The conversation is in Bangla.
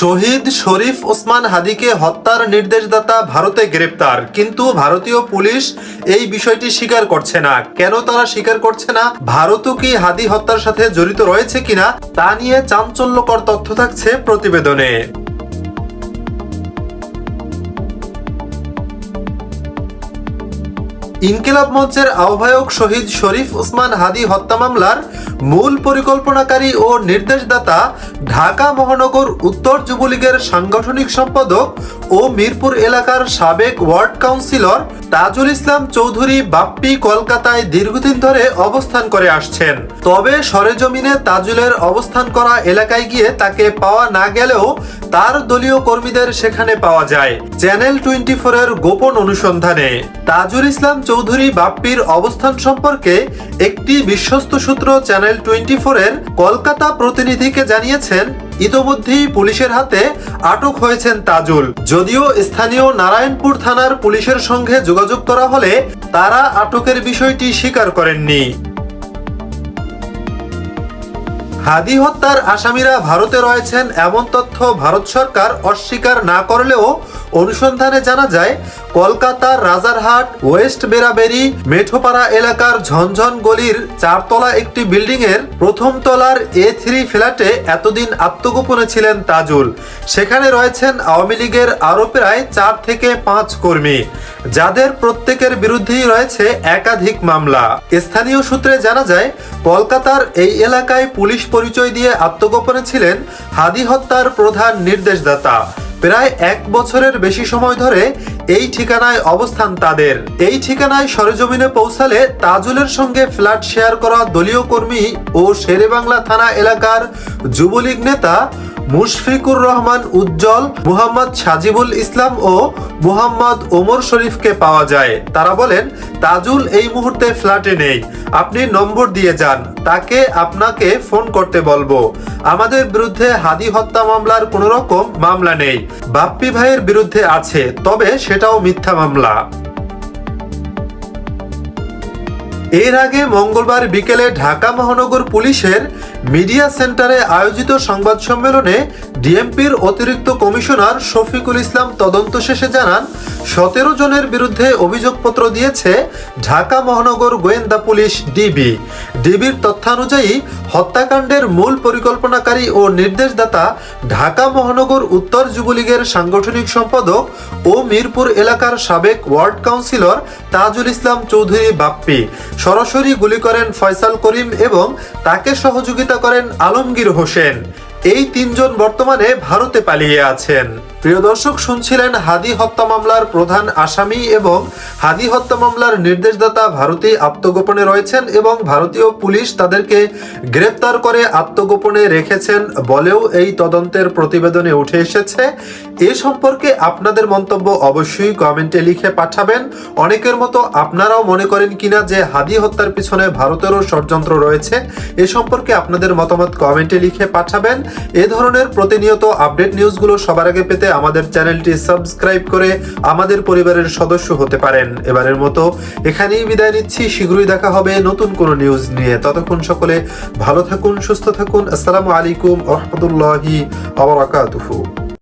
শহীদ শরীফ ওসমান হাদিকে হত্যার নির্দেশদাতা ভারতে গ্রেপ্তার। কিন্তু ভারতীয় পুলিশ এই বিষয়টি স্বীকার করছে না। কেন তারা স্বীকার করছে না? ভারতও কি হাদি হত্যার সাথে জড়িত রয়েছে কিনা? তা নিয়ে চাঞ্চল্যকর তথ্য থাকছে প্রতিবেদনে। ইনকিলাব মঞ্চের আহ্বায়ক শহীদ শরীফ ওসমান হাদি হত্যা মামলার মূল পরিকল্পনাকারী ও নির্দেশদাতা ঢাকা মহানগর উত্তর যুবলীগের সাংগঠনিক সম্পাদক ও মিরপুর এলাকার সাবেক ওয়ার্ড কাউন্সিলর তাজুল ইসলাম চৌধুরী বাপ্পি কলকাতায় দীর্ঘদিন ধরে অবস্থান করে আসছেন। তবে সরেজমিনে তাজুলের অবস্থান করা এলাকায় গিয়ে তাকে পাওয়া না গেলেও তার দলীয় কর্মীদের সেখানে পাওয়া যায়। চ্যানেল টোয়েন্টি এর গোপন অনুসন্ধানে তাজুল ইসলাম চৌধুরী বাপ্পির অবস্থান সম্পর্কে একটি বিশ্বস্ত সূত্র চ্যানেল টোয়েন্টি এর কলকাতা প্রতিনিধিকে জানিয়েছেন ইতোমধ্যেই পুলিশের হাতে আটক হয়েছেন তাজুল। যদিও স্থানীয় নারায়ণপুর থানার পুলিশের সঙ্গে যোগাযোগ করা হলে তারা আটকের বিষয়টি স্বীকার করেননি। হাদি হত্যার আসামিরা ভারতে রয়েছেন, এমন তথ্য ভারত সরকার অস্বীকার না করলেও অনুসন্ধানে জানা যায় কলকাতার রাজারহাট, ওয়েস্ট বেরাবেরি মেঠোপাড়া এলাকার ঝনঝন গলির চারতলা একটি বিল্ডিং এর প্রথম তলার এ থ্রি ফ্ল্যাটে এতদিন আত্মগোপনে ছিলেন তাজুল। সেখানে রয়েছেন আওয়ামী লীগের আরও প্রায় চার থেকে পাঁচ কর্মী। যাদের প্রত্যেকের বিরুদ্ধেই রয়েছে একাধিক মামলা। স্থানীয় সূত্রে জানা যায়, কলকাতার এই এলাকায় পুলিশ পরিচয় দিয়ে আত্মগোপনে ছিলেন হাদি হত্যার প্রধান নির্দেশদাতা। প্রায় এক বছরের বেশি সময় ধরে এই ঠিকানায় অবস্থান তাদের। এই ঠিকানায় সরেজমিনে পৌঁছালে তাজুলের সঙ্গে ফ্ল্যাট শেয়ার করা দলীয় কর্মী ও শেরেবাংলা থানা এলাকার যুবলীগ নেতা মুশফিকুর রহমান উজ্জ্বল, মুহাম্মদ সাজিবুল ইসলাম ও মুহাম্মদ ওমর শরীফকে পাওয়া যায়। তারা বলেন, তাজুল এই মুহূর্তে ফ্ল্যাটে নেই। আপনি নম্বর দিয়ে যান। তাকে আপনাকে ফোন করতে বলব। আমাদের বিরুদ্ধে হাদি হত্যা মামলার কোনো রকম মামলা নেই। বাপ্পি ভাইয়ের বিরুদ্ধে আছে, তবে সেটাও মিথ্যা মামলা। এর আগে মঙ্গলবার বিকেলে ঢাকা মহানগর পুলিশের মিডিয়া সেন্টারে আয়োজিত সংবাদ সম্মেলনে ডিএমপির অতিরিক্ত কমিশনার শফিকুল ইসলাম তদন্ত শেষে জানান, সতেরো জনের বিরুদ্ধে অভিযোগপত্র দিয়েছে ঢাকা মহানগর গোয়েন্দা পুলিশ ডিবি। ডিবির তথ্যানুযায়ী হত্যাকাণ্ডের মূল পরিকল্পনাকারী ও নির্দেশদাতা ঢাকা মহানগর উত্তর যুবলীগের সাংগঠনিক সম্পাদক ও মিরপুর এলাকার সাবেক ওয়ার্ড কাউন্সিলর তাজুল ইসলাম চৌধুরী বাপ্পি। সরাসরি গুলি করেন ফয়সাল করিম এবং তাকে সহযোগিতা করেন আলমগীর হোসেন। এই তিনজন বর্তমানে ভারতে পালিয়ে আছেন। প্রিয় দর্শক, শুনছিলেন হাদি হত্যা মামলার প্রধান আসামি এবং হাদি হত্যা মামলার নির্দেশদাতা ভারতেই আত্মগোপনে রয়েছেন এবং ভারতীয় পুলিশ তাদেরকে গ্রেপ্তার করে আত্মগোপনে রেখেছেন বলেও এই তদন্তের প্রতিবেদনে উঠে এসেছে। এ সম্পর্কে আপনাদের মন্তব্য অবশ্যই কমেন্টে লিখে পাঠাবেন। অনেকের মতো আপনারাও মনে করেন কিনা যে হাদি হত্যার পিছনে ভারতেরও ষড়যন্ত্র রয়েছে, এ সম্পর্কে আপনাদের মতামত কমেন্টে লিখে পাঠাবেন। এ ধরনের প্রতিনিয়ত আপডেট নিউজগুলো সবার আগে পেতে আমাদের চ্যানেলটি সাবস্ক্রাইব করে আমাদের পরিবারের সদস্য হতে পারেন। এবারের মতো এখানেই বিদায় নিচ্ছি। শীঘ্রই দেখা হবে নতুন কোনো নিউজ নিয়ে। ততক্ষণ সকলে ভালো থাকুন, সুস্থ থাকুন। আসসালামু আলাইকুম রহমতুল্লাহি আবরাকাতুহু